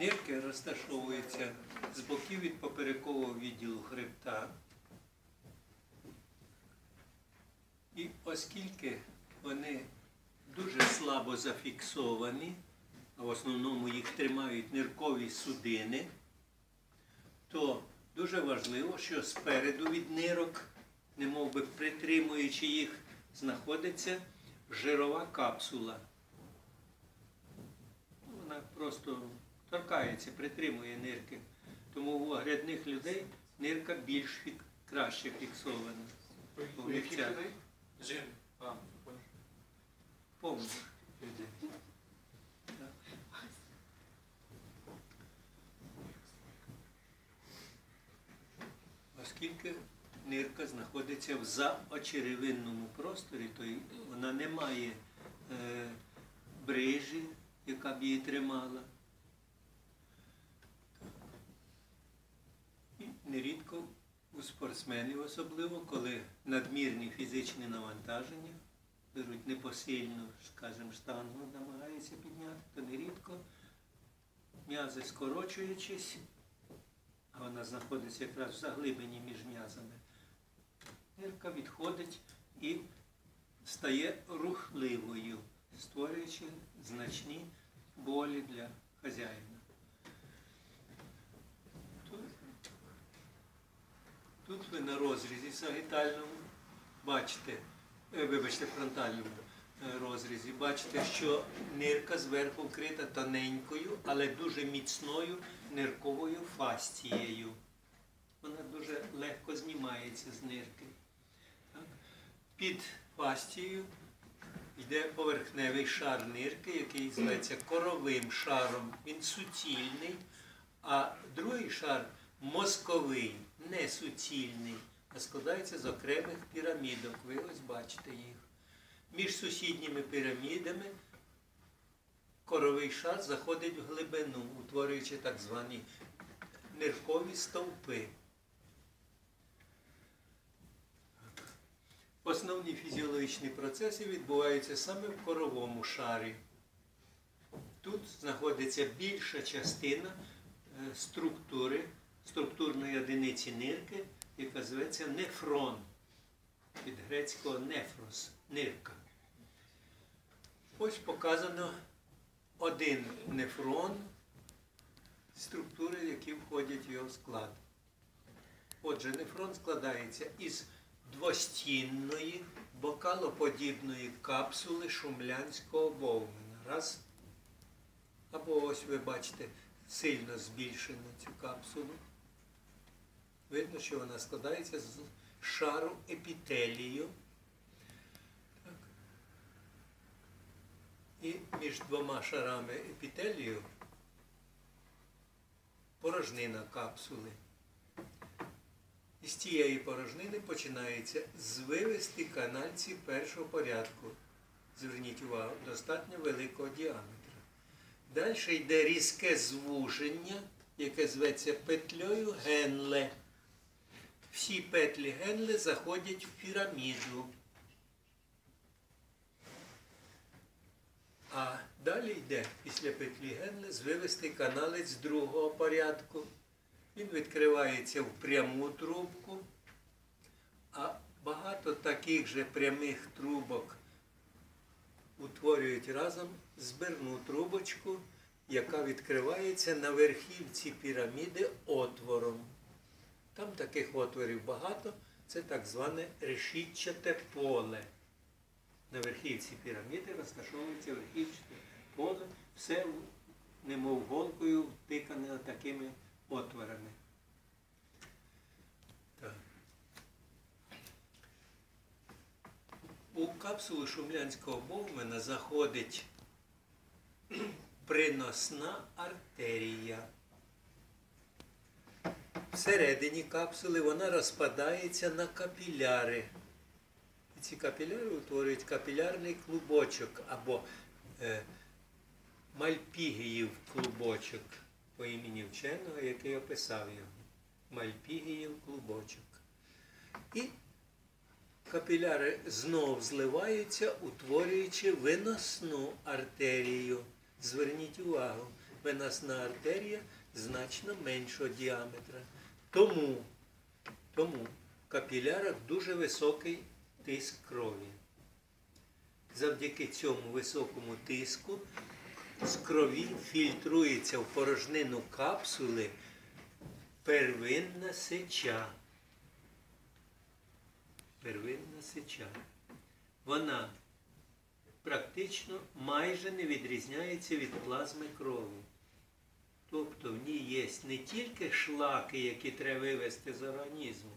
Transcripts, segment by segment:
Нирки розташовуються з боків від поперекового відділу хребта. І оскільки вони дуже слабо зафіксовані, а в основному їх тримають ниркові судини, то дуже важливо, що спереду від нирок, немов би притримуючи їх, знаходиться жирова капсула. Вона просто торкається, притримує нирки. Тому у грядних людей нирка більш фік- краще фіксована. У яких людей? Жін. А. Повних людей. Оскільки нирка знаходиться в заочеревинному просторі, то вона не має е, брижі, яка б її тримала. І нерідко у спортсменів особливо, коли надмірні фізичні навантаження беруть непосильну, скажімо, штангу, намагаються підняти, то нерідко м'язи скорочуючись, а вона знаходиться якраз в заглибині між м'язами, нирка відходить і стає рухливою, створюючи значні болі для хазяїна. Тут, тут ви на розрізі сагітальному бачите, е, вибачте, фронтальному е, розрізі, бачите, що нирка зверху вкрита тоненькою, але дуже міцною нирковою фастією. Вона дуже легко знімається з нирки. Під фастією йде поверхневий шар нирки, який зветься коровим шаром. Він суцільний, а другий шар мозковий, не суцільний, а складається з окремих пірамідок. Ви ось бачите їх. Між сусідніми пірамідами коровий шар заходить в глибину, утворюючи так звані ниркові стовпи. Основні фізіологічні процеси відбуваються саме в коровому шарі. Тут знаходиться більша частина е, структури, структурної одиниці нирки, яка зветься нефрон. Від грецького нефрос нирка. Ось показано один нефрон, структури, які входять в його склад. Отже, нефрон складається із двостінної бокалоподібної капсули шумлянського вовмена. Раз. Або ось ви бачите сильно збільшену цю капсулу. Видно, що вона складається з шару епітелію. Так. І між двома шарами епітелію порожнина капсули. Із цієї порожнини починається звивисті канальці першого порядку. Зверніть увагу, достатньо великого діаметра. Далі йде різке звуження, яке зветься петлею Генле. Всі петлі Генле заходять в піраміду. А далі йде після петлі Генле звивистий каналець другого порядку. Він відкривається в пряму трубку, а багато таких же прямих трубок утворюють разом збірну трубочку, яка відкривається на верхівці піраміди отвором. Там таких отворів багато, це так зване решітчате поле. На верхівці піраміди розташовується верхівчате поле, все немов голкою втикане такими отворами. Так. У капсулу шумлянського бовмена заходить приносна артерія. Всередині капсули вона розпадається на капіляри. І ці капіляри утворюють капілярний клубочок або е, мальпігіїв клубочок по імені вченого, який описав його. Мальпігіїв клубочок. І капіляри знов зливаються, утворюючи виносну артерію. Зверніть увагу, венасна артерія значно меншого діаметра. Тому, тому в капілярах дуже високий тиск крові. Завдяки цьому високому тиску з крові фільтрується в порожнину капсули первинна сеча. Первинна сеча. Вона практично майже не відрізняється від плазми крові. Тобто в ній є не тільки шлаки, які треба вивести з організму.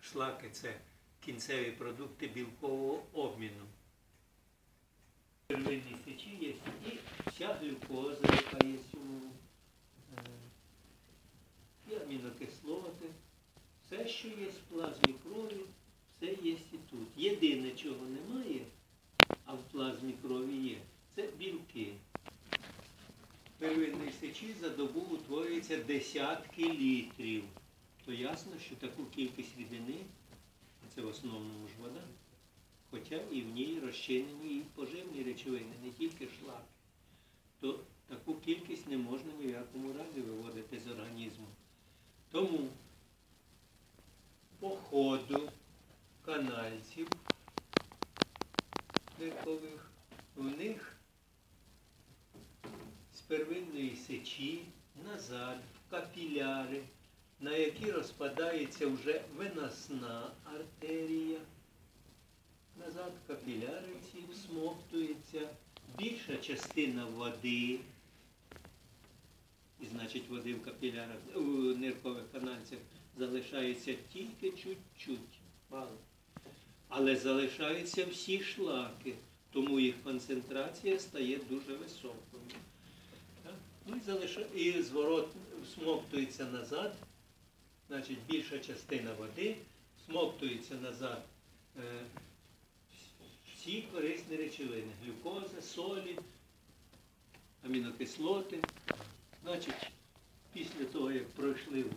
Шлаки це кінцеві продукти білкового обміну. В первинній сечі є і вся глюкоза, яка є е, і амінокислоти. Все, що є в плазмі крові, все є і тут. Єдине, чого немає, а в плазмі крові є, це білки. В первинній сечі за добу утворюється десятки літрів. То ясно, що таку кількість рідини, а це в основному ж вода, хоча і в ній розчинені і поживні речовини, не тільки шлаки, то таку кількість не можна ні в якому разі виводити з організму. Тому по ходу канальців в них первинної сечі назад в капіляри, на які розпадається вже виносна артерія. Назад в капіляри ці всмоктується більша частина води, і значить води в капілярах, в ниркових канальцях залишається тільки чуть-чуть. Але залишаються всі шлаки, тому їх концентрація стає дуже високою. Ну і, залиша... і зворот всмоктується назад, значить більша частина води, всмоктується назад е, всі корисні речовини, глюкоза, солі, амінокислоти. Значить, після того, як пройшли в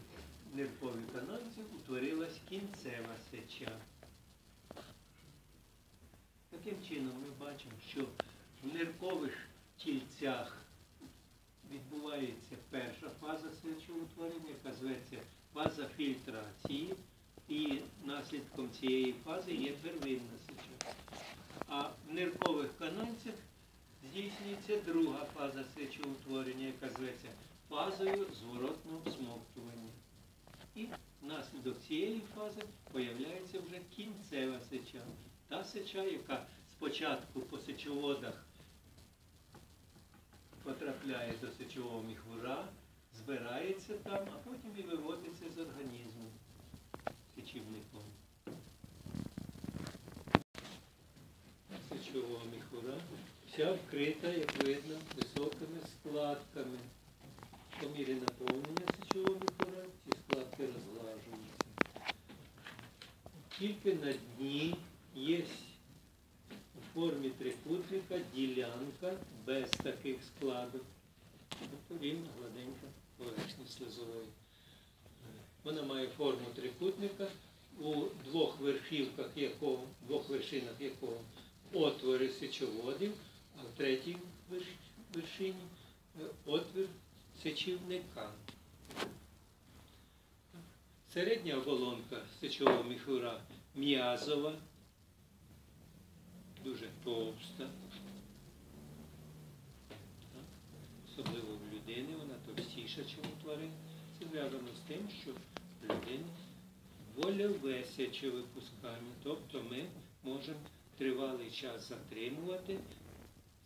ниркові канальці, утворилась кінцева сеча. Таким чином ми бачимо, що в ниркових тільцях відбувається перша фаза сечоутворення, яка зветься фаза фільтрації, і наслідком цієї фази є первинна сеча. А в ниркових канальцях здійснюється друга фаза сечоутворення, яка зветься фазою зворотного всмоктування. І внаслідок цієї фази появляється вже кінцева сеча. Та сеча, яка спочатку по сечоводах потрапляє до сечового міхура, збирається там, а потім і виводиться з організму сечівником. Сечового міхура вся вкрита, як видно, високими складками. По мірі наповнення сечового міхура ці складки розглажуються. Тільки на дні є формі трикутника ділянка без таких складок. Тобто рівна гладенька поверхня слизової. Вона має форму трикутника, у двох верхівках якого, двох вершинах якого отвори сечоводів, а в третій вершині е, отвір сечівника. Середня оболонка сечового міхура м'язова, товста. Особливо в людини вона товстіша, ніж у тварин. Це зв'язано з тим, що в людини вольове сечовипускання. Тобто ми можемо тривалий час затримувати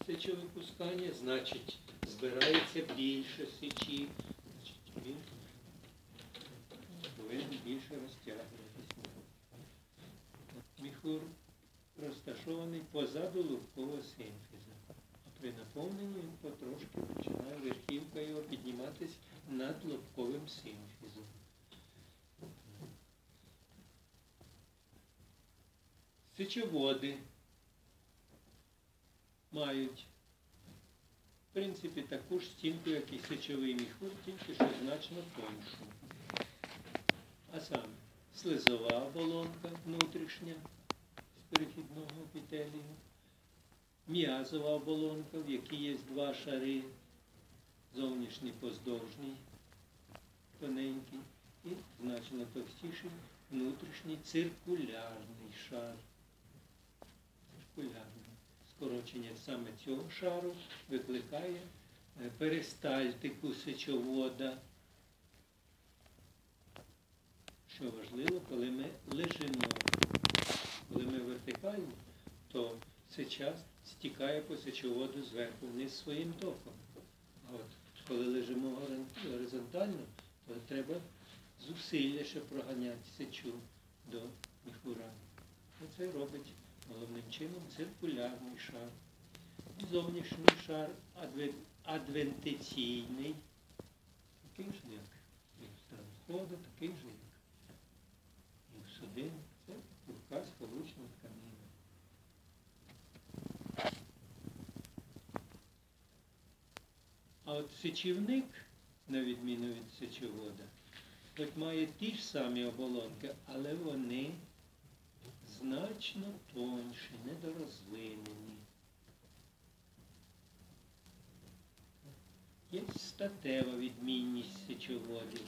сечовипускання, значить збирається більше сечі, значить він повинен більше розтягуватися. Міхур розташований позаду лобкового синфіза. А при наповненні він потрошки починає верхівка його підніматись над лобковим синфізом. Сечоводи мають в принципі таку ж стінку, як і сечовий міхур, тільки що значно тоншу. А саме слизова оболонка внутрішня перехідного епітелію, м'язова оболонка, в якій є два шари, зовнішній поздовжній, тоненький, і значно товстіший внутрішній циркулярний шар. Циркулярний. Скорочення саме цього шару викликає е, перистальтику сечовода, що важливо, коли ми лежимо. Вертикально, то сеча стікає по сечоводу зверху вниз своїм током. А от коли лежимо горизонтально, то треба зусилля, щоб проганяти сечу до міхура. Це робить головним чином циркулярний шар. Зовнішній шар адвентиційний, такий ж, як і сходу, такий же, як і судин. Це пухка сполучна А от сечівник, на відміну від сечовода, хоч має ті ж самі оболонки, але вони значно тонші, недорозвинені. Є статева відмінність сечоводів.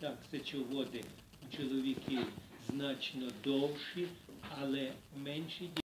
Так, сечоводи у чоловіків значно довші, але менші